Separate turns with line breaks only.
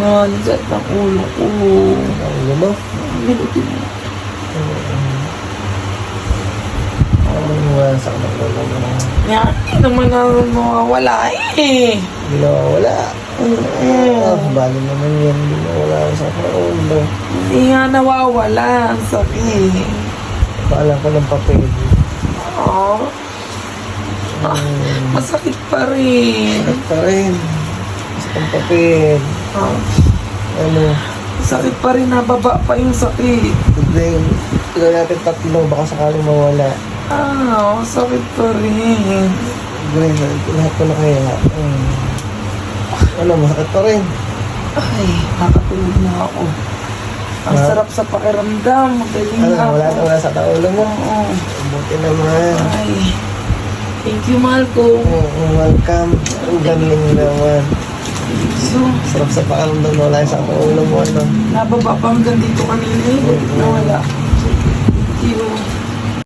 Mahal, sakit ng ulo ko.
Ano mo?
Bilutin mo.
Ano mo nga sa kanang ulo mo?
Yan, naman na mawawala eh.
Hindi na wala. Ah, bali naman yan. Hindi na wala sa kanang ulo.
Hindi nga nawawala ang sakit.
Paalam ko ng papel.
Oh,
Hmm.
masakit pa rin.
Sakit pa rin. Sa kang papel.
Ah,
Ano?
sakit pa rin, nababa pa yung sakit.
Then, tignan natin tatlo. Baka sakaling mawala.
Ah, sakit pa rin.
Then, lahat ko na kaya. Hmm. Ano, masakit pa rin.
Ay, nakatulog na ako. Ang
Ah.
sarap sa pakiramdam. Magaling
Ano,
ako.
wala na wala sa ulo mo.
Oo.
Buti naman.
Ay, thank you, ko.
Oo, welcome. Ang galing naman.
So,
Sarap sa pakiramdam na wala sa ulo mo. Ano?
nababa pa hanggang dito kanina eh. Nawala.